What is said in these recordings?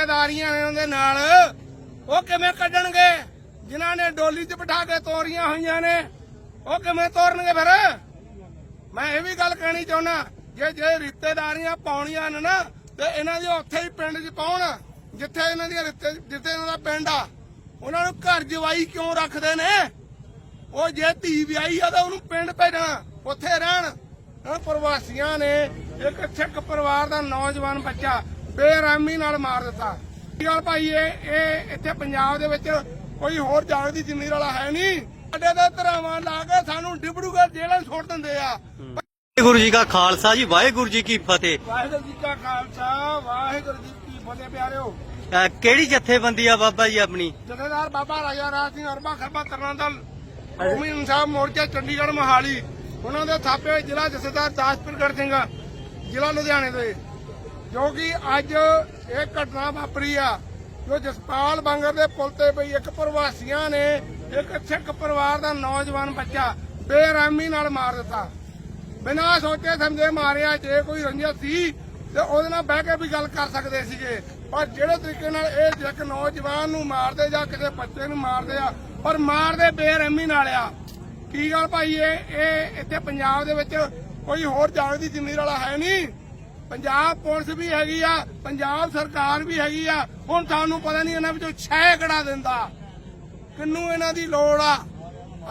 ਰਿਸ਼ਤੇਦਾਰੀਆਂ ਨੇ ਉਹਦੇ ਨਾਲ। ਉਹ ਕਿਵੇਂ ਕੱਢਣਗੇ? ਜਿਨ੍ਹਾਂ ਨੇ ਡੋਲੀ 'ਚ ਬਿਠਾ ਕੇ ਤੋਰੀਆਂ ਹੋਈਆਂ ਨੇ, ਉਹ ਕਿਵੇਂ ਤੋਰਨਗੇ ਫਿਰ? ਮੈਂ ਇਹ ਵੀ ਗੱਲ ਕਹਿਣੀ ਚਾਹੁੰਦਾ ਜੇ ਜੇ ਰਿਸ਼ਤੇਦਾਰੀਆਂ ਪਾਉਣੀਆਂ ਨੇ ਨਾ, ਤੇ ਇਹਨਾਂ ਦੀ ਉੱਥੇ ਹੀ ਪਿੰਡ 'ਚ ਪਾਉਣ, ਜਿੱਥੇ ਇਹਨਾਂ ਦੀਆਂ ਰਿਸ਼ਤੇ, ਜਿੱਥੇ ਇਹਨਾਂ ਦਾ ਪਿੰਡ ਆ। ਉਹਨਾਂ ਨੂੰ ਘਰ ਜਵਾਈ ਕਿਉਂ ਰੱਖਦੇ ਨੇ? ਉਹ ਜੇ ਧੀ ਵਿਆਹੀ ਆ ਤਾਂ ਉਹਨੂੰ ਪਿੰਡ ਭੇਜਣਾ, ਉੱਥੇ ਰਹਿਣ। ਪ੍ਰਵਾਸੀਆਂ ਨੇ, ਇੱਕ ਸਿੱਖ ਪਰਿਵਾਰ ਦਾ ਨੌਜਵਾਨ ਬੱਚਾ ਬੇਰਹਿਮੀ ਨਾਲ ਮਾਰ ਦਿੱਤਾ। ਕੀ ਗੱਲ ਭਾਈ ਇਹ ਇਹ ਇੱਥੇ ਪੰਜਾਬ ਦੇ ਵਿੱਚ ਕੋਈ ਹੋਰ ਜਾਗਦੀ ਜ਼ਮੀਰ ਵਾਲਾ ਹੈ ਨਹੀਂ। ਸਾਡੇ ਦੇ ਧਰਾਵਾਂ ਲਾ ਕੇ ਸਾਨੂੰ ਡਿਬੜੂਗੜ੍ਹ ਜੇਲ੍ਹਾਂ ਸੁੱਟ ਦਿੰਦੇ ਆ। ਵਾਹਿਗੁਰੂ ਜੀ ਕਾ ਖਾਲਸਾ ਜੀ ਵਾਹਿਗੁਰੂ ਜੀ ਕੀ ਫਤਿਹ। ਵਾਹਿਗੁਰੂ ਜੀ ਕਾ ਖਾਲਸਾ ਵਾਹਿਗੁਰੂ ਜੀ ਕੀ ਫਤਿਹ ਪਿਆਰਿਓ। ਅਹ ਕਿਹੜੀ ਜਥੇਬੰਦੀ ਆ ਬਾਬਾ ਜੀ ਆਪਣੀ? ਜਥੇਦਾਰ ਬਾਬਾ ਰਾਜਾ ਰਾਜ ਸਿੰਘ ਅਰਬਾ ਖਰਬਾ ਤਰਨਾ ਦਲ ਕੌਮੀ ਇਨਸਾਫ ਮੋਰਚਾ ਚੰਡੀਗੜ੍ਹ ਮੋਹਾਲੀ। ਉਹਨਾਂ ਦੇ ਥਾਪੇ ਹੋਏ ਜ਼ਿਲ੍ਹਾ ਜਥੇਦਾਰ ਦਾਸਪੁਰਗੜ੍ਹ ਸਿੰਘ ਜ਼ਿਲ੍ਹਾ ਲੁਧਿਆਣੇ ਦੇ। ਜੋ ਕਿ ਅੱਜ ਇਹ ਘਟਨਾ ਵਾਪਰੀ ਆ। ਜੋ ਜਸਪਾਲ ਬਾਂਗਰ ਦੇ ਪੁਲ ਤੇ ਪਈ, ਇੱਕ ਪ੍ਰਵਾਸੀਆਂ ਨੇ ਇੱਕ ਸਿੱਖ ਪਰਿਵਾਰ ਦਾ ਨੌਜਵਾਨ ਬੱਚਾ ਬੇਰਹਿਮੀ ਨਾਲ ਮਾਰ ਦਿੱਤਾ। ਬਿਨਾਂ ਸੋਚੇ ਸਮਝੇ ਮਾਰਿਆ, ਜੇ ਕੋਈ ਰੰਜਿਸ਼ ਸੀ ਤੇ ਉਹਦੇ ਨਾਲ ਬਹਿ ਕੇ ਵੀ ਗੱਲ ਕਰ ਸਕਦੇ ਸੀਗੇ। ਪਰ ਜਿਹੜੇ ਤਰੀਕੇ ਨਾਲ ਇਹ ਇੱਕ ਨੌਜਵਾਨ ਨੂੰ ਮਾਰਦੇ ਜਾਂ ਕਿਸੇ ਬੱਚੇ ਨੂੰ ਮਾਰਦੇ ਆ, ਪਰ ਮਾਰਦੇ ਬੇਰਹਿਮੀ ਨਾਲ ਆ। ਕੀ ਗੱਲ ਭਾਈ, ਇਹ ਇਹ ਇੱਥੇ ਪੰਜਾਬ ਦੇ ਵਿੱਚ ਕੋਈ ਹੋਰ ਜਾਗਦੀ ਜ਼ਮੀਰ ਵਾਲਾ ਹੈ ਨਹੀਂ? ਪੰਜਾਬ ਪੁਲਿਸ ਵੀ ਹੈਗੀ ਆ ਪੰਜਾਬ ਸਰਕਾਰ ਵੀ ਹੈਗੀ ਆ। ਹੁਣ ਤੁਹਾਨੂੰ ਪਤਾ ਨਹੀਂ ਇਹਨਾਂ ਵਿੱਚੋਂ ਛੇ ਕਿਹੜਾ ਦਿੰਦਾ। ਕਿੰਨੂੰ ਇਹਨਾਂ ਦੀ ਲੋੜ ਆ?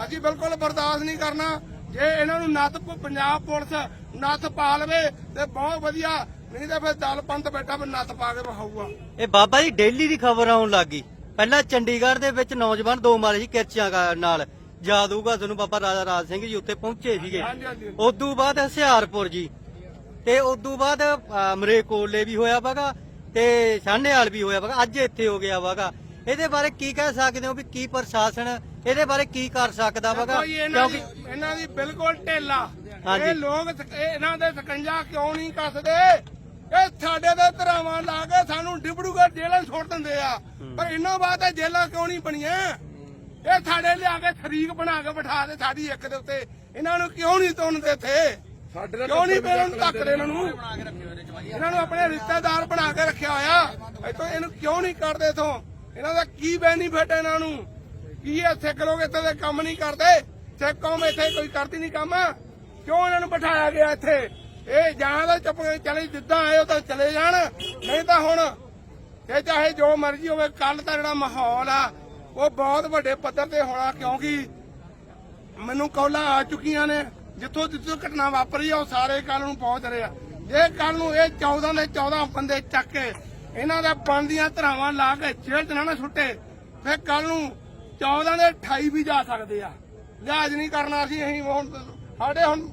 ਅਸੀਂ ਬਿਲਕੁਲ ਬਰਦਾਸ਼ਤ ਨਹੀਂ ਕਰਨਾ। ਜੇ ਇਹਨਾਂ ਨੂੰ ਨੱਥ ਪੰਜਾਬ ਪੁਲਿਸ ਨੱਥ ਪਾ ਲਵੇ ਤੇ ਬਹੁਤ ਵਧੀਆ। ਨਹੀਂ ਤਾਂ ਫਿਰ ਦਲ ਪੰਥ ਬੈਠਾ ਫਿਰ ਨੱਥ ਪਾ ਕੇ ਵਿਖਾਊਗਾ। ਇਹ ਬਾਬਾ ਜੀ ਡੇਲੀ ਦੀ ਖਬਰ ਆਉਣ ਲੱਗੀ ਪਹਿਲਾਂ ਚੰਡੀਗੜ੍ਹ ਦੇ ਵਿੱਚ ਨੌਜਵਾਨ ਦੋ ਮਾਰੇ ਸੀ ਕਿਰਚਾਂ ਨਾਲ। ਯਾਦ ਹੋਊਗਾ ਤੁਹਾਨੂੰ ਬਾਬਾ ਰਾਜਾ ਰਾਜ ਸਿੰਘ ਜੀ ਉੱਥੇ ਪਹੁੰਚੇ ਸੀਗੇ। ਹਾਂਜੀ ਉਦੋਂ ਬਾਅਦ ਹਸਿਆਰਪੁਰ ਜੀ। ਤੇ ਉਦੋਂ ਬਾਅਦ ਅਹ, ਮਰੇਕੋਲੇ ਵੀ ਹੋਇਆ ਵਾਗਾ ਤੇ ਸਾਹਨੇਵਾਲ ਵੀ ਹੋਇਆ ਵਾਗਾ ਅੱਜ ਇੱਥੇ ਹੋ ਗਿਆ ਵਾਗਾ। ਇਹਦੇ ਬਾਰੇ ਕੀ ਕਹਿ ਸਕਦੇ ਹੋ ਵੀ ਕੀ ਪ੍ਰਸ਼ਾਸਨ ਇਹਦੇ ਬਾਰੇ ਕੀ ਕਰ ਸਕਦਾ ਵਾਗਾ? ਕਿਉਂਕਿ ਇਹਨਾਂ ਦੀ ਬਿਲਕੁਲ ਢੇਲਾ। ਇਹ ਲੋਕ ਇਹਨਾਂ ਦੇ ਸਕੰਜਾ ਕਿਉਂ ਨਹੀਂ ਕੱਸਦੇ? ਇਹ ਸਾਡੇ ਦੇ ਧਰਾਵਾਂ ਲਾ ਕੇ ਸਾਨੂੰ ਡਿਬੜੂਗੜ੍ਹ ਜੇਲ੍ਹਾਂ 'ਚ ਸੁੱਟ ਦਿੰਦੇ ਆ। ਪਰ ਇਹਨਾਂ ਬਾਅਦ ਇਹ ਜੇਲ੍ਹਾਂ ਕਿਉਂ ਨਹੀਂ ਬਣੀਆਂ? ਇਹ ਸਾਡੇ ਲਿਆ ਕੇ ਸ਼ਰੀਕ ਬਣਾ ਕੇ ਬਿਠਾ ਦੇ ਸਾਡੀ ਇੱਕ ਦੇ ਉੱਤੇ। ਇਹਨਾਂ ਨੂੰ ਕਿਉਂ ਨਹੀਂ ਤੁੰਨਦੇ ਇੱਥੇ? ਕਿਉਂ ਨਹੀਂ ਇਹਨਾਂ ਨੂੰ ਧੱਕਦੇ ਇਹਨਾਂ ਨੂੰ? ਇਹਨਾਂ ਨੂੰ ਆਪਣੇ ਰਿਸ਼ਤੇਦਾਰ ਬਣਾ ਕੇ ਰੱਖਿਆ ਹੋਇਆ। ਇੱਥੋਂ ਇਹਨੂੰ ਕਿਉਂ ਨਹੀਂ ਕੱਢਦੇ ਇਥੋਂ? ਇਹਨਾਂ ਦਾ ਕੀ ਬੈਨੀਫਿਟ ਇਹਨਾਂ ਨੂੰ? ਕੀ ਇਹ ਸਿੱਖ ਲੋਕ ਇੱਥੇ ਦੇ ਕੰਮ ਨਹੀਂ ਕਰਦੇ? ਸਿੱਖ ਕੌਮ ਇੱਥੇ ਕੋਈ ਕਰਦੀ ਨਹੀਂ ਕੰਮ? ਕਿਉਂ ਇਹਨਾਂ ਨੂੰ ਬਿਠਾਇਆ ਗਿਆ ਇੱਥੇ? ਇਹ ਜਾਂ ਤਾਂ ਚੁੱਪ ਚਲੇ ਜਿੱਦਾਂ ਆਏ ਉਹ ਤਾਂ ਚਲੇ ਜਾਣ। ਨਹੀਂ ਤਾਂ ਹੁਣ ਇਹ ਚਾਹੇ ਜੋ ਮਰਜ਼ੀ ਹੋਵੇ ਕੱਲ ਦਾ ਜਿਹੜਾ ਮਾਹੌਲ ਆ ਉਹ ਬਹੁਤ ਵੱਡੇ ਪੱਧਰ ਤੇ ਹੋਣਾ ਕਿਉਂਕਿ ਮੈਨੂੰ ਕੌਲਾਂ ਆ ਚੁੱਕੀਆਂ ਨੇ। ਜਿੱਥੋਂ ਜਿੱਥੋਂ ਘਟਨਾ ਵਾਪਰੀ ਆ, ਉਹ ਸਾਰੇ ਕੱਲ ਨੂੰ ਪਹੁੰਚ ਰਹੇ ਆ। ਜੇ ਕੱਲ ਨੂੰ ਇਹ 14 ਦੇ 14 ਬੰਦੇ ਚੱਕ ਕੇ ਇਹਨਾਂ ਦੇ ਬਣਦੀਆਂ ਧਰਾਵਾਂ ਲਾ ਕੇ ਜੇਲ੍ਹ 'ਚ ਨਾ ਨਾ ਸੁੱਟੇ, ਫਿਰ ਕੱਲ ਨੂੰ 14 ਦੇ 28 ਵੀ ਜਾ ਸਕਦੇ ਆ। ਲਿਹਾਜ਼ ਨਹੀਂ ਕਰਨਾ ਸੀ ਅਸੀਂ ਹੁਣ ਸਾਡੇ ਹੁਣ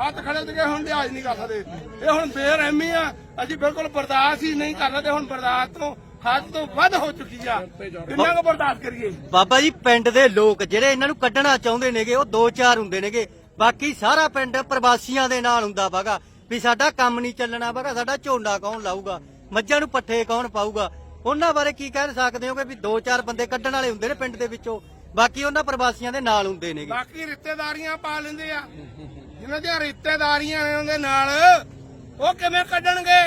ਹੱਥ ਖੜੇ ਤੇ ਹੁਣ ਲਿਹਾਜ਼ ਨਹੀਂ ਕਰ ਸਕਦੇ। ਇਹ ਹੁਣ ਬੇਰਹਿਮੀ ਆ, ਅਸੀਂ ਬਿਲਕੁਲ ਬਰਦਾਸ਼ਤ ਹੀ ਨਹੀਂ ਕਰ ਸਕਦੇ, ਹੁਣ ਬਰਦਾਸ਼ਤ ਤੋਂ ਹੱਦ ਤੋਂ ਵੱਧ ਹੋ ਚੁੱਕੀ ਆ। ਕਿੰਨਾ ਕੁ ਬਰਦਾਸ਼ਤ ਕਰੀਏ? ਬਾਬਾ ਜੀ, ਪਿੰਡ ਦੇ ਲੋਕ ਜਿਹੜੇ ਇਹਨਾਂ ਨੂੰ ਕੱਢਣਾ ਚਾਹੁੰਦੇ ਨੇਗੇ, ਉਹ ਦੋ ਚਾਰ ਹੁੰਦੇ ਨੇਗੇ। ਬਾਕੀ ਸਾਰਾ ਪਿੰਡ ਪ੍ਰਵਾਸੀਆਂ ਦੇ ਨਾਲ ਹੁੰਦਾ ਵਾਗਾ ਵੀ ਸਾਡਾ ਕੰਮ ਨਹੀਂ ਚੱਲਣਾ ਵਾਗਾ ਸਾਡਾ ਝੋਨਾ ਕੌਣ ਲਾਊਗਾ, ਮੱਝਾਂ ਨੂੰ ਪੱਠੇ ਕੌਣ ਪਾਊਗਾ? ਉਹਨਾਂ ਬਾਰੇ ਕੀ ਕਹਿ ਸਕਦੇ ਹੋਗੇ ਵੀ ਦੋ ਚਾਰ ਬੰਦੇ ਕੱਢਣ ਵਾਲੇ ਹੁੰਦੇ ਨੇ ਪਿੰਡ ਦੇ ਵਿੱਚੋਂ, ਬਾਕੀ ਉਹਨਾਂ ਪ੍ਰਵਾਸੀਆਂ ਦੇ ਨਾਲ ਹੁੰਦੇ ਨੇ ਬਾਕੀ ਰਿਸ਼ਤੇਦਾਰੀਆਂ ਪਾ ਲੈਂਦੇ ਆ। ਜਿਨ੍ਹਾਂ ਦੀਆਂ ਰਿਸ਼ਤੇਦਾਰੀਆਂ ਨੇ ਉਹਦੇ ਨਾਲ, ਉਹ ਕਿਵੇਂ ਕੱਢਣਗੇ?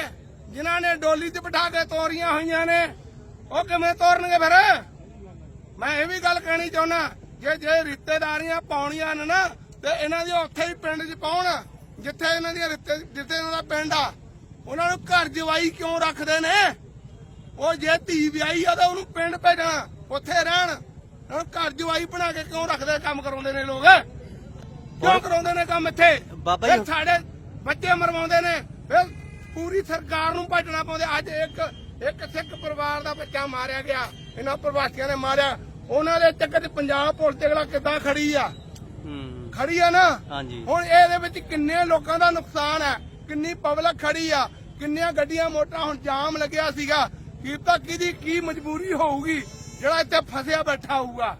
ਜਿਨ੍ਹਾਂ ਨੇ ਡੋਲੀ 'ਚ ਬਿਠਾ ਕੇ ਤੋਰੀਆਂ ਹੋਈਆਂ ਨੇ, ਉਹ ਕਿਵੇਂ ਤੋਰਨਗੇ ਫਿਰ? ਮੈਂ ਇਹ ਵੀ ਗੱਲ ਕਹਿਣੀ ਚਾਹੁੰਦਾ, ਜੇ ਜੇ ਰਿਸ਼ਤੇਦਾਰੀਆਂ ਪਾਉਣੀਆਂ ਨੇ ਨਾ ਤੇ ਇਹਨਾਂ ਦੀ ਉੱਥੇ ਹੀ ਪਿੰਡ 'ਚ ਪਾਉਣ ਜਿੱਥੇ ਇਹਨਾਂ ਦੀਆਂ ਰਿਸ਼ਤੇ ਜਿੱਥੇ ਇਹਨਾਂ ਦਾ ਪਿੰਡ ਆ। ਉਹਨਾਂ ਨੂੰ ਘਰ ਜਵਾਈ ਕਿਉਂ ਰੱਖਦੇ ਨੇ? ਉਹ ਜੇ ਧੀ ਵਿਆਹੀ ਆ ਤਾਂ ਉਹਨੂੰ ਪਿੰਡ ਭੇਜਣਾ ਉੱਥੇ ਰਹਿਣ। ਹੁਣ ਘਰ ਜਵਾਈ ਬਣਾ ਕੇ ਕਿਉਂ ਰੱਖਦੇ ਕੰਮ ਕਰਾਉਂਦੇ ਨੇ ਲੋਕ? ਕਿਉਂ ਕਰਾਉਂਦੇ ਨੇ ਕੰਮ ਇੱਥੇ? ਬਾਬਾ ਜੀ- ਸਾਡੇ ਬੱਚੇ ਮਰਵਾਉਂਦੇ ਨੇ। ਫਿਰ ਪੂਰੀ ਸਰਕਾਰ ਨੂੰ ਭੱਜਣਾ ਪਾਉਂਦੇ। ਅੱਜ ਇੱਕ ਇੱਕ ਸਿੱਖ ਪਰਿਵਾਰ ਦਾ ਬੱਚਾ ਮਾਰਿਆ ਗਿਆ। ਇਹਨਾਂ ਪ੍ਰਵਾਸੀਆਂ ਨੇ ਮਾਰਿਆ। ਉਹਨਾਂ ਦੇ ਚੱਕਰ 'ਚ ਪੰਜਾਬ ਪੁਲਿਸ ਤੇ ਅਗਲਾ ਕਿੱਦਾਂ ਖੜੀ ਆ? ਹੂੰ। ਖੜੀ ਆ ਨਾ ਹਾਂਜੀ। ਹੁਣ ਇਹਦੇ ਵਿੱਚ ਕਿੰਨੇ ਲੋਕਾਂ ਦਾ ਨੁਕਸਾਨ ਹੈ? ਕਿੰਨੀ ਪਬਲਿਕ ਖੜੀ ਆ? ਕਿੰਨੀਆਂ ਗੱਡੀਆਂ ਮੋਟਰਾਂ ਹੁਣ ਜਾਮ ਲੱਗਿਆ ਸੀਗਾ। ਕੀ ਤਾਂ ਕਿਹਦੀ ਕੀ ਮਜਬੂਰੀ ਹੋਊਗੀ? ਜਿਹੜਾ ਇੱਥੇ ਫਸਿਆ ਬੈਠਾ ਹੋਊਗਾ।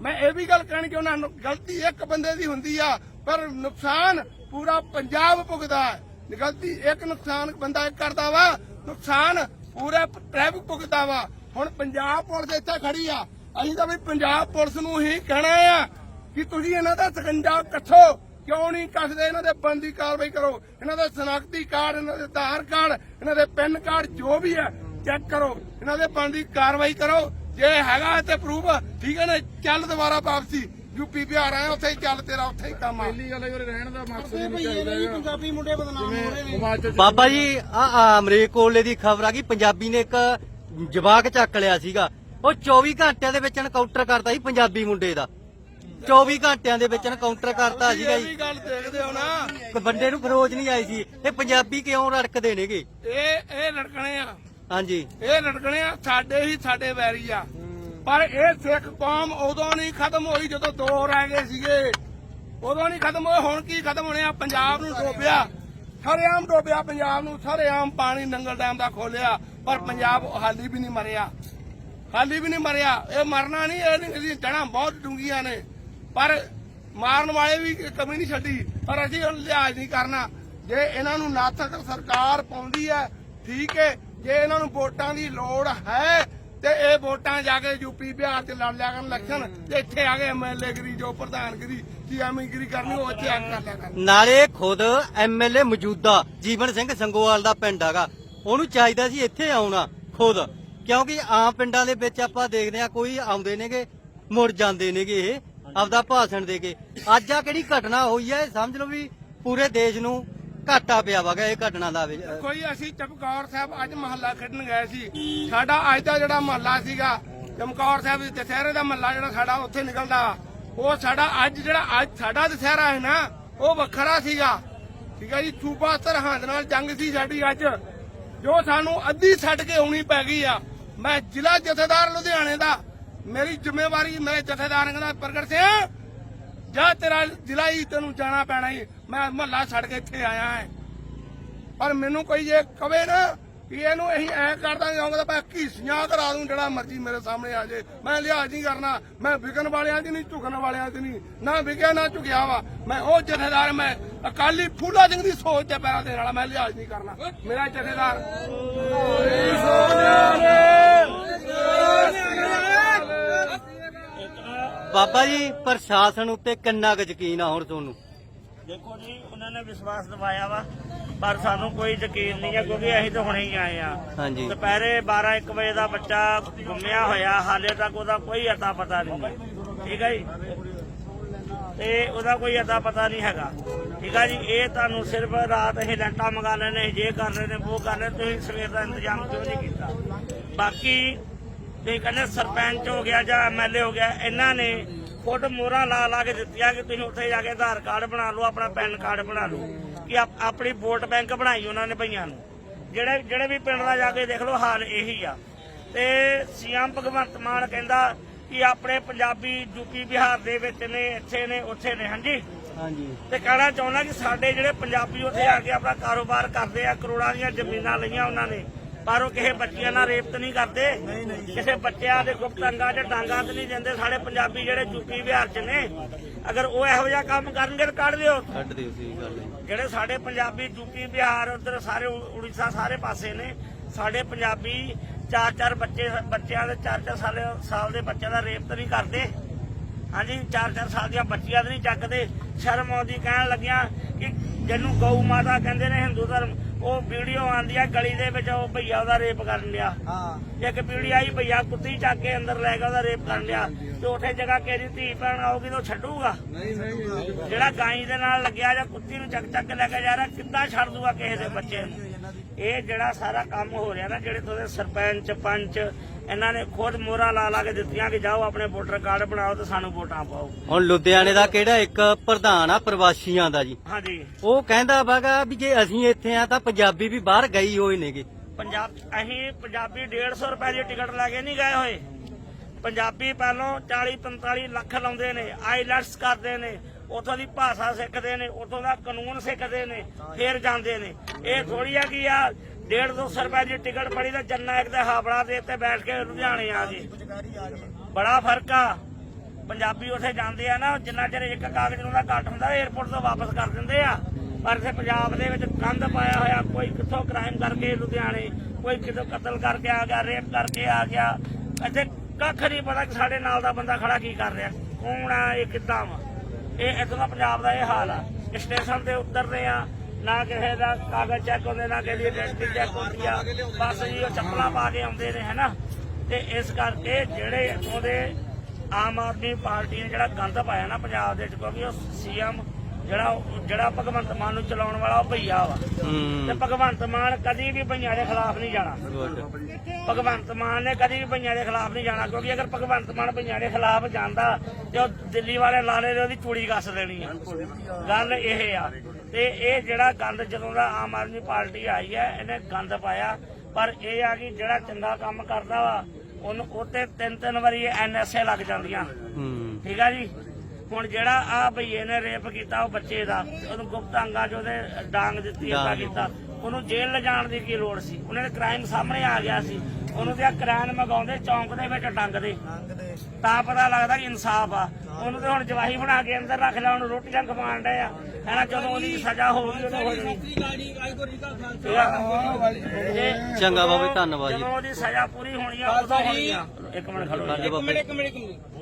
ਮੈਂ ਇਹ ਵੀ ਗੱਲ ਕਹਿਣੀ ਕਿ ਉਹਨਾਂ ਨੂੰ ਗਲਤੀ ਇੱਕ ਬੰਦੇ ਦੀ ਹੁੰਦੀ ਆ ਪਰ ਨੁਕਸਾਨ ਪੂਰਾ ਪੰਜਾਬ ਭੁਗਦਾ ਹੈ। ਗਲਤੀ ਇੱਕ ਨੁਕਸਾਨ ਬੰਦਾ ਇੱਕ ਕਰਦਾ ਵਾ ਨੁਕਸਾਨ ਪੂਰਾ ਟ੍ਰੈਫਿਕ ਭੁਗਦਾ ਵਾ। ਹੁਣ ਪੰਜਾਬ ਪੁਲਿਸ ਇੱਥੇ ਖੜੀ ਆ। ਅਸੀਂ ਤਾਂ ਵੀ ਪੰਜਾਬ ਪੁਲਿਸ ਨੂੰ ਹੀ ਕਹਿਣਾ ਆ ਕਿ ਤੁਸੀਂ ਇਹਨਾਂ ਦਾ ਸਕੰਜਾ ਕੱਠੋ? ਕਿਉਂ ਨਹੀਂ ਕੱਸਦੇ ਇਹਨਾਂ ਦੇ ਬੰਦੀ ਕਾਰਵਾਈ ਕਰੋ। ਇਹਨਾਂ ਦਾ ਸਨਾਖਤੀ ਕਾਰਡ ਇਹਨਾਂ ਦੇ ਆਧਾਰ ਕਾਰਡ ਇਹਨਾਂ ਦੇ ਪੈਨ ਕਾਰਡ ਜੋ ਵੀ ਹੈ ਚੈੱਕ ਕਰੋ। ਇਹਨਾਂ ਦੇ ਬਣਦੀ ਕਾਰਵਾਈ ਕਰੋ। ਜੇ ਹੈਗਾ ਤੇ ਪ੍ਰੂਫ ਠੀਕ ਹੈ ਨਾ? ਚੱਲ ਦੁਬਾਰਾ ਵਾਪਸੀ। ਯੂਪੀ ਬਿਹਾਰ ਆਇਆ ਉੱਥੇ ਹੀ ਚੱਲ ਤੇਰਾ ਉੱਥੇ ਹੀ ਕੰਮ ਆ। ਪਹਿਲੀ ਗੱਲ ਹੈ ਰਹਿਣ ਦਾ ਮਕਸਦ ਹੀ ਚਾਹੀਦਾ ਹੈਗਾ। ਪੰਜਾਬੀ ਮੁੰਡੇ ਬਦਨਾਮ ਹੋ ਰਹੇ ਨੇ। ਬਾਬਾ ਜੀ ਆ ਅਮਰੀਕ ਕੋਲੇ ਦੀ ਖਬਰ ਆ ਗਈ। ਪੰਜਾਬੀ ਨੇ ਇੱਕ ਜਵਾਕ ਚੱਕ ਲਿਆ ਸੀਗਾ। ਉਹ 24 ਘੰਟਿਆਂ ਦੇ ਵਿੱਚ ਐਨਕਾਊਂਟਰ ਕਰਤਾ ਸੀ ਪੰਜਾਬੀ ਮੁੰਡੇ ਦਾ। 24 ਘੰਟਿਆਂ ਦੇ ਵਿੱਚ ਐਨਕਾਊਂਟਰ ਕਰਤਾ ਸੀਗਾ ਇਹ ਜੀ ਵੀ ਗੱਲ ਦੇਖਦੇ ਹੋ ਨਾ। ਕੋਈ ਬੰਦੇ ਨੂੰ ਫਰੋਜ ਨਹੀਂ ਆਈ ਸੀ। ਇਹ ਪੰਜਾਬੀ ਕਿਉਂ ਰੜਕਦੇ ਨੇਗੇ? ਇਹ ਇਹ ਲੜਕਣੇ ਆ। ਹਾਂਜੀ। ਇਹ ਲੜਕਣੇ ਆ ਸਾਡੇ ਹੀ ਸਾਡੇ ਵੈਰੀ ਆ। ਪਰ ਇਹ ਸਿੱਖ ਕੌਮ ਉਦੋਂ ਨਹੀਂ ਖਤਮ ਹੋਈ ਜਦੋਂ ਦੋ ਰਹਿ ਗਏ ਸੀਗੇ। ਉਦੋਂ ਨਹੀਂ ਖਤਮ ਹੋਏ ਹੁਣ ਕੀ ਖਤਮ ਹੋਣੇ ਆ? ਪੰਜਾਬ ਨੂੰ ਡੋਬਿਆ। ਸਰੇਆਮ ਡੋਬਿਆ ਪੰਜਾਬ ਨੂੰ ਸਰੇਆਮ ਪਾਣੀ ਨੰਗਲ ਡੈਮ ਦਾ ਖੋਲਿਆ। ਪਰ ਪੰਜਾਬ ਹਾਲੀ ਵੀ ਨਹੀਂ ਮਰਿਆ। ਹਾਲੀ ਵੀ ਨਹੀਂ ਮਰਿਆ। ਇਹ ਮਰਨਾ ਨਹੀਂ ਇਹ ਨਹੀਂ ਜੜਾਂ ਬਹੁਤ ਡੂੰਘੀਆਂ ਨੇ। ਪਰ ਮਾਰਨ ਵਾਲੇ ਵੀ ਕਮੀ ਨਹੀਂ ਛੱਡੀ, ਪਰ ਅਸੀਂ ਹੁਣ ਲਿਹਾਜ਼ ਨਹੀਂ ਕਰਨਾ। ਜੇ ਇਹਨਾਂ ਨੂੰ ਨਾਥਕ ਸਰਕਾਰ ਪਾਉਂਦੀ ਹੈ, ਠੀਕ ਹੈ, ਜੇ ਇਹਨਾਂ ਨੂੰ ਵੋਟਾਂ ਦੀ ਲੋੜ ਹੈ, ਤੇ ਇਹ ਵੋਟਾਂ ਜਾ ਕੇ ਯੂਪੀ ਬਿਹਾਰ ਚ ਲੜ ਲਿਆ ਕਰਨ ਇਲੈਕਸ਼ਨ ਤੇ ਇੱਥੇ ਆ ਕੇ ਐਮਐਲਏ ਗਰੀ, ਜੋ ਪ੍ਰਧਾਨਗਰੀ ਕੀ ਐਮਗਰੀ ਕਰਨੀ, ਉਹ ਇੱਥੇ ਆ ਕੇ ਕਰ ਲਿਆ ਕਰਨ। ਨਾਲੇ ਖੁਦ ਐਮਐਲਏ ਮੌਜੂਦਾ ਜੀਵਨ ਸਿੰਘ ਸੰਗੋਵਾਲ ਦਾ ਪਿੰਡ ਹੈਗਾ। ਉਹਨੂੰ ਚਾਹੀਦਾ ਸੀ ਇੱਥੇ ਆਉਣਾ, ਖੁਦ। ਕਿਉਂਕਿ ਆਮ ਪਿੰਡਾਂ ਦੇ ਵਿੱਚ ਆਪਾਂ ਦੇਖਦੇ ਆ ਕੋਈ ਆਉਂਦੇ ਨੇਗੇ, ਮੁੜ ਜਾਂਦੇ ਨੇਗੇ ਇਹ। ਆਪਦਾ ਭਾਸ਼ਣ ਦੇ ਕੇ। ਅੱਜ ਆ ਕਿਹੜੀ ਘਟਨਾ ਹੋਈ ਹੈ ਸਮਝ ਲਓ ਵੀ ਪੂਰੇ ਦੇਸ਼ ਨੂੰ ਘਾਟਾ ਪਿਆ ਵਗਾ ਇਹ ਘਟਨਾ ਦਾ ਵੀ। ਕੋਈ ਅਸੀਂ ਚਮਕੌਰ ਸਾਹਿਬ ਅੱਜ ਮਹੱਲਾ ਖੇਡਣ ਗਏ ਸੀ। ਸਾਡਾ ਅੱਜ ਦਾ ਜਿਹੜਾ ਮਹੱਲਾ ਸੀਗਾ, ਚਮਕੌਰ ਸਾਹਿਬ ਦੇ ਦਸ਼ਹਿਰੇ ਦਾ ਮਹੱਲਾ ਜਿਹੜਾ ਸਾਡਾ ਉੱਥੇ ਨਿਕਲਦਾ, ਉਹ ਸਾਡਾ ਅੱਜ ਜਿਹੜਾ ਅੱਜ ਸਾਡਾ ਦਸ਼ਹਿਰਾ ਹੈ ਨਾ, ਉਹ ਵੱਖਰਾ ਸੀਗਾ। ਠੀਕ ਹੈ ਜੀ, ਸੂਬਾ ਸਰਹੰਦ ਨਾਲ ਜੰਗ ਸੀ ਸਾਡੀ ਅੱਜ, ਜੋ ਸਾਨੂੰ ਅੱਧੀ ਛੱਡ ਕੇ ਆਉਣੀ ਪੈ ਗਈ ਆ। ਮੈਂ ਜ਼ਿਲ੍ਹਾ ਜਥੇਦਾਰ ਲੁਧਿਆਣੇ ਦਾ ਮੇਰੀ ਜ਼ਿੰਮੇਵਾਰੀ ਮੇਰੇ ਜਥੇਦਾਰ ਕਹਿੰਦਾ ਪ੍ਰਗਟ ਸਿੰਘ ਜਾ ਤੇਰਾ ਜ਼ਿਲ੍ਹਾ ਹੀ ਤੈਨੂੰ ਜਾਣਾ ਪੈਣਾ ਹੀ ਮੈਂ ਮਹੱਲਾ ਛੱਡ ਕੇ ਇੱਥੇ ਆਇਆ ਹਾਂ ਪਰ ਮੈਨੂੰ ਕੋਈ ਇਹ ਕਵੇ ਨਾ ਕਿ ਇਹਨੂੰ ਅਸੀਂ ਐ ਕਰ ਦਾਂਗੇ ਆਉਂਗਾ ਤਾਂ ਮੈਂ ਘੀਸੀਆਂ ਕਰਾ ਦੂੰ, ਜਿਹੜਾ ਮਰਜ਼ੀ ਮੇਰੇ ਸਾਹਮਣੇ ਆ ਜੇ। ਮੈਂ ਲਿਹਾਜ਼ ਨਹੀਂ ਕਰਨਾ। ਮੈਂ ਵਿਕਣ ਵਾਲਿਆਂ ਦੀ ਨਹੀਂ, ਝੁਕਣ ਵਾਲਿਆਂ ਦੀ ਨਹੀਂ। ਨਾ ਵਿਕਿਆ, ਨਾ ਝੁਕਿਆ ਵਾ। ਮੈਂ ਉਹ ਜਥੇਦਾਰ, ਮੈਂ ਅਕਾਲੀ ਫੂਲਾ ਸਿੰਘ ਦੀ ਸੋਚ ਤੇ ਪੈਰਾਂ ਦੇਣ ਵਾਲਾ ਮੈਂ ਲਿਹਾਜ਼ ਨਹੀਂ ਕਰਨਾ। ਮੇਰਾ ਜਥੇਦਾਰ। ਬਾਬਾ ਜੀ ਪ੍ਰਸ਼ਾਸਨ ਉੱਤੇ ਕਿੰਨਾ ਕੁ ਯਕੀਨ ਆ ਹੁਣ ਤੁਹਾਨੂੰ? ਦੇਖੋ ਜੀ ਉਹਨਾਂ ਨੇ ਵਿਸ਼ਵਾਸ ਦਿਵਾਇਆ ਵਾ ਪਰ ਸਾਨੂੰ ਕੋਈ ਯਕੀਨ ਨਹੀਂ ਹੈ ਕਿਉਂਕਿ ਅਸੀਂ ਤਾਂ ਹੁਣੇ ਹੀ ਆਏ ਆ। ਹਾਂਜੀ। ਦੁਪਹਿਰੇ 12 1 ਵਜੇ ਦਾ ਬੱਚਾ ਗੁੰਮਿਆ ਹੋਇਆ ਹਾਲੇ ਤੱਕ ਉਹਦਾ ਕੋਈ ਅਤਾ ਪਤਾ ਨਹੀਂ ਠੀਕ ਹੈ ਜੀ? ਤੇ ਉਹਦਾ ਕੋਈ ਅਤਾ ਪਤਾ ਨਹੀਂ ਹੈਗਾ। ਠੀਕ ਹੈ ਜੀ? ਇਹ ਤੁਹਾਨੂੰ ਸਿਰਫ ਰਾਤ ਅਸੀਂ ਲੈਂਟਾ ਮੰਗਾ ਲੈਣੇ ਜੇ ਕਰ ਰਹੇ ਨੇ ਉਹ ਕਰ ਰਹੇ ਤੁਸੀਂ ਸਵੇਰ ਦਾ ਇੰਤਜ਼ਾਮ ਕਿਉਂ ਨਹੀਂ ਕੀਤਾ? ਬਾਕੀ ਤੁਸੀਂ ਕਹਿੰਦੇ ਸਰਪੰਚ ਹੋ ਗਿਆ ਜਾਂ ਐਮਐਲਏ ਹੋ ਗਿਆ ਇਹਨਾਂ ਨੇ ਖੁਦ ਮੋਹਰਾਂ ਲਾ ਲਾ ਕੇ ਦਿੱਤੀਆਂ ਕਿ ਤੁਸੀਂ ਉੱਥੇ ਜਾ ਕੇ ਆਧਾਰ ਕਾਰਡ ਬਣਾ ਲਓ ਆਪਣਾ ਪੈਨ ਕਾਰਡ ਬਣਾ ਲਓ ਕਿ ਆਪ- ਆਪਣੀ ਵੋਟ ਬੈਂਕ ਬਣਾਈ ਉਹਨਾਂ ਨੇ ਭਈਆਂ ਨੂੰ। ਜਿਹੜੇ ਜਿਹੜੇ ਵੀ ਪਿੰਡ ਦਾ ਜਾ ਕੇ ਦੇਖ ਲਓ ਹਾਲ ਇਹੀ ਆ। ਤੇ ਸੀਐਮ ਭਗਵੰਤ ਮਾਨ ਕਹਿੰਦਾ ਕਿ ਆਪਣੇ ਪੰਜਾਬੀ ਯੂਪੀ ਬਿਹਾਰ ਦੇ ਵਿੱਚ ਨੇ ਇੱਥੇ ਨੇ ਉੱਥੇ ਨੇ ਹਾਂਜੀ? ਹਾਂਜੀ। ਤੇ ਕਹਿਣਾ ਚਾਹੁੰਦਾ ਕਿ ਸਾਡੇ ਜਿਹੜੇ ਪੰਜਾਬੀ ਉੱਥੇ ਆ ਕੇ ਆਪਣਾ ਕਾਰੋਬਾਰ ਕਰਦੇ ਆ ਕਰੋੜਾਂ ਦੀਆਂ ਜ਼ਮੀਨਾਂ ਲਈਆਂ ਉਹਨਾਂ ਨੇ ਪਰ ਉਹ ਕਿਸੇ ਬੱਚਿਆਂ ਨਾਲ ਰੇਪ ਤਾਂ ਨਹੀਂ ਕਰਦੇ ਕਿਸੇ ਬੱਚਿਆਂ ਦੇ ਗੁਪਤ ਅੰਗਾਂ 'ਚ ਡਾਂਗਾਂ ਤੇ ਨਹੀਂ ਦਿੰਦੇ। ਸਾਡੇ ਪੰਜਾਬੀ ਜਿਹੜੇ ਯੂਪੀ ਬਿਹਾਰ 'ਚ ਨੇ ਅਗਰ ਉਹ ਇਹੋ ਜਿਹਾ ਕੰਮ ਕਰਨਗੇ ਤਾਂ ਕੱਢ ਦਿਓ। ਛੱਡ ਦਿਓ ਸੀ ਗੱਲ ਇਹ। ਜਿਹੜੇ ਸਾਡੇ ਪੰਜਾਬੀ ਯੂਪੀ ਬਿਹਾਰ ਉਧਰ ਸਾਰੇ ਉੜੀਸਾ ਸਾਰੇ ਪਾਸੇ ਨੇ ਸਾਡੇ ਪੰਜਾਬੀ ਚਾਰ ਚਾਰ ਬੱਚੇ ਬੱਚਿਆਂ ਦੇ ਚਾਰ ਚਾਰ ਸਾਲ ਸਾਲ ਦੇ ਬੱਚਿਆਂ ਦਾ ਰੇਪ ਤਾਂ ਨਹੀਂ ਕਰਦੇ। ਹਾਂਜੀ ਚਾਰ ਚਾਰ ਸਾਲ ਦੀਆਂ ਬੱਚੀਆਂ ਤਾਂ ਨਹੀਂ ਚੱਕਦੇ। ਸ਼ਰਮ ਆਉਂਦੀ ਕਹਿਣ ਲੱਗਿਆ ਕਿ ਜਿਹਨੂੰ ਗਊ ਮਾਤਾ ਕਹਿੰਦੇ ਨੇ ਹਿੰਦੂ ਧਰਮ ਉਹ ਵੀਡੀਓ ਆਂਦੀ ਆ ਗਲੀ ਦੇ ਵਿੱਚ ਉਹ ਭਈਆ ਉਹਦਾ ਰੇਪ ਕਰਨ ਲਿਆ ਹਾਂ। ਇੱਕ ਵੀਡੀਓ ਆਈ ਭਈਆ ਕੁੱਤੀ ਚੱਕ ਕੇ ਅੰਦਰ ਲੈ ਗਿਆ ਉਹਦਾ ਰੇਪ ਕਰਨ ਲਿਆ ਤੇ ਉੱਥੇ ਜਗ੍ਹਾ ਕਿਹਦੀ ਧੀ ਭੈਣ ਆਊਗੀ ਤਾਂ ਉਹ ਛੱਡੂਗਾ। ਜਿਹੜਾ ਗਾਈ ਦੇ ਨਾਲ ਲੱਗਿਆ ਜਾਂ ਕੁੱਤੀ ਨੂੰ ਚੱਕ ਚੱਕ ਕੇ ਲੈ ਕੇ ਜਾ ਰਿਹਾ ਕਿੱਦਾਂ ਛੱਡ ਦੂਗਾ ਕਿਸੇ ਦੇ ਬੱਚੇ ਨੂੰ? ਇਹ ਜਿਹੜਾ ਸਾਰਾ ਕੰਮ ਹੋ ਰਿਹਾ ਨਾ ਜਿਹੜੇ ਤੁਹਾਡੇ ਸਰਪੰਚ ਪੰਚ ਇਹਨਾਂ ਨੇ ਖੁਦ ਮੋਹਰਾਂ ਲਾ ਲਾ ਕੇ ਦਿੱਤੀਆਂ ਕਿ ਜਾਓ ਆਪਣੇ ਵੋਟਰ ਕਾਰਡ ਬਣਾਓ ਤੇ ਸਾਨੂੰ ਵੋਟਾਂ ਪਾਓ। ਹੁਣ ਲੁਧਿਆਣੇ ਦਾ ਕਿਹੜਾ ਇੱਕ ਪ੍ਰਧਾਨ ਆ ਪ੍ਰਵਾਸੀਆਂ ਦਾ ਜੀ? ਹਾਂਜੀ। ਉਹ ਕਹਿੰਦਾ ਵਾਗਾ ਵੀ ਜੇ ਅਸੀਂ ਇੱਥੇ ਆ ਤਾਂ ਪੰਜਾਬੀ ਵੀ ਬਾਹਰ ਗਈ ਹੋਏ ਨੇਗੇ। ਪੰਜਾਬ ਅਸੀਂ ਪੰਜਾਬੀ 150 ਰੁਪਏ ਦੀ ਟਿਕਟ ਲੈ ਕੇ ਨਹੀਂ ਗਏ ਹੋਏ। ਪੰਜਾਬੀ ਪਹਿਲੋਂ 40 45 ਲੱਖ ਲਾਉਂਦੇ ਨੇ ਆਈਲੈਟਸ ਕਰਦੇ ਨੇ ਉਥੋਂ ਦੀ ਭਾਸ਼ਾ ਸਿੱਖਦੇ ਨੇ ਉਥੋਂ ਦਾ ਕਾਨੂੰਨ ਸਿੱਖਦੇ ਨੇ ਫੇਰ ਜਾਂਦੇ ਨੇ। ਇਹ ਥੋੜੀ ਆ ਕਿ ਆ 150 ਰੁਪਏ ਦੀ ਟਿਕਟ ਪੜੀ ਤਾਂ ਜੰਨਾ ਇੱਕ ਤੇ ਹਾਵੜਾ ਦੇ ਉੱਤੇ ਬੈਠ ਕੇ ਲੁਧਿਆਣੇ ਆ ਗਏ। ਬੜਾ ਫ਼ਰਕ ਆ। ਪੰਜਾਬੀ ਉੱਥੇ ਜਾਂਦੇ ਆ ਨਾ, ਜਿੰਨਾ ਚਿਰ ਇੱਕ ਕਾਗਜ਼ ਨੂੰ ਦਾ ਘੱਟ ਹੁੰਦਾ 에어ਪੋਰਟ ਤੋਂ ਵਾਪਸ ਕਰ ਦਿੰਦੇ ਆ। ਪਰ ਇੱਥੇ ਪੰਜਾਬ ਦੇ ਵਿੱਚ ਕੰਧ ਪਾਇਆ ਹੋਇਆ, ਕੋਈ ਕਿੱਥੋਂ ਕ੍ਰਾਈਮ ਕਰਕੇ ਲੁਧਿਆਣੇ, ਕੋਈ ਕਿਤੋਂ ਕਤਲ ਕਰਕੇ ਆ ਗਿਆ ਰੇਪ ਕਰਕੇ ਆ ਗਿਆ। ਇੱਥੇ ਕੱਖ ਨਹੀਂ ਪਤਾ ਕਿ ਸਾਡੇ ਨਾਲ ਦਾ ਬੰਦਾ ਖੜਾ ਕੀ ਕਰ ਰਿਹਾ। ਕੌਣ ਆ, ਇਹ ਕਿੱਦਾਂ ਵਾ? ਇਹ ਇੱਥੋਂ ਦਾ ਪੰਜਾਬ ਦਾ ਇਹ ਹਾਲ ਆ। ਸਟੇਸ਼ਨ ਤੇ ਉਤਰਦੇ ਆ ਨਾ ਕਿਸੇ ਦਾ ਕਾਗਜ਼ ਚੈੱਕ ਹੁੰਦੇ ਨਾ ਕਿਸੇ ਦੀ ਆਇਡੈਂਟੀ ਚੈੱਕ ਹੁੰਦੀ ਆ। ਬਸ ਜੀ, ਉਹ ਚੱਪਲਾਂ ਪਾ ਕੇ ਆਉਂਦੇ ਨੇ, ਹੈਨਾ? ਤੇ ਇਸ ਕਰਕੇ ਜਿਹੜੇ ਇੱਥੋਂ ਦੇ ਆਮ ਆਦਮੀ ਪਾਰਟੀ ਨੇ ਜਿਹੜਾ ਗੰਦ ਪਾਇਆ ਨਾ ਪੰਜਾਬ ਦੇ ਵਿੱਚ, ਕਿਉਂਕਿ ਉਹ ਸੀਐਮ ਜਿਹੜਾ ਜਿਹੜਾ ਭਗਵੰਤ ਮਾਨ ਨੂੰ ਚਲਾਉਣ ਵਾਲਾ ਉਹ ਭਈਆ ਵਾ। ਤੇ ਭਗਵੰਤ ਮਾਨ ਕਦੀ ਵੀ ਭਈਆਂ ਦੇ ਖਿਲਾਫ ਨਹੀਂ ਜਾਣਾ। ਭਗਵੰਤ ਮਾਨ ਨੇ ਕਦੀ ਵੀ ਭਈਆਂ ਦੇ ਖਿਲਾਫ ਨਹੀਂ ਜਾਣਾ ਕਿਉਂਕਿ ਅਗਰ ਭਗਵੰਤ ਮਾਨ ਭਈਆਂ ਦੇ ਖਿਲਾਫ ਜਾਂਦਾ ਤੇ ਉਹ ਦਿੱਲੀ ਵਾਲੇ ਲਾਲੇ ਦੇ ਉਹਦੀ ਚੂੜੀ ਕੱਸ ਦੇਣੀ ਆ। ਗੱਲ ਇਹ ਆ। ਤੇ ਇਹ ਜਿਹੜਾ ਗੰਦ ਜਦੋਂ ਦਾ ਆਮ ਆਦਮੀ ਪਾਰਟੀ ਆਈ ਹੈ ਇਹਨੇ ਗੰਦ ਪਾਇਆ। ਪਰ ਇਹ ਆ ਕਿ ਜਿਹੜਾ ਚੰਗਾ ਕੰਮ ਕਰਦਾ ਵਾ ਉਹਨੂੰ ਉੱਤੇ ਤਿੰਨ ਤਿੰਨ ਵਾਰੀ ਐਨਐਸਏ ਲੱਗ ਜਾਂਦੀਆਂ। ਠੀਕ ਆ ਜੀ? ਹੁਣ ਜਿਹੜਾ ਆ ਭਈਏ ਨੇ ਰੇਪ ਕੀਤਾ ਉਹ ਬੱਚੇ ਦਾ ਉਹਨੂੰ ਗੁਪਤ ਅੰਗਾਂ 'ਚ ਉਹਦੇ ਡਾਂਗ ਦਿੱਤੀ ਡਾਂਗ। ਕੀਤਾ। ਉਹਨੂੰ ਜੇਲ੍ਹ ਲਿਜਾਣ ਦੀ ਕੀ ਲੋੜ ਸੀ? ਉਹਨਾਂ ਦੇ ਕ੍ਰਾਈਮ ਸਾਹਮਣੇ ਆ ਗਿਆ ਸੀ। ਉਹਨੂੰ ਤੇ ਕ੍ਰਾਈਮ ਮਗਾਉਂਦੇ ਚੌਂਕ ਦੇ ਵਿੱਚ ਟੰਗਦੇ ਤਾਂ ਪਤਾ ਲੱਗਦਾ ਕਿ ਇਨਸਾਫ ਆ। ਉਹਨੂੰ ਤੇ ਹੁਣ ਜਵਾਹੀ ਬਣਾ ਕੇ ਅੰਦਰ ਰੱਖ ਲਿਆ ਉਹਨੂੰ ਰੋਟੀਆਂ ਖਵਾਉਣ ਡਏ ਆ। ਹੈਨਾ ਜਦੋਂ ਉਹਦੀ ਸਜ਼ਾ ਹੋਊਗੀ ਉਦੋਂ ਹੋ ਜਾਣੀ ਚੰਗਾ ਬਾਬਾ ਜੀ ਧੰਨਵਾਦ ਜੀ। ਜਦੋਂ ਉਹਦੀ ਸਜ਼ਾ ਪੂਰੀ ਹੋਣੀ ਆ ਉਦੋਂ ਹੋਣੀ ਆ। ਇੱਕ ਮਿੰਟ ਖੜੋ ਜੀ। ਜੀ। ਇੱਕ ਮਿੰਟ ਇੱਕ ਮਿੰਟ।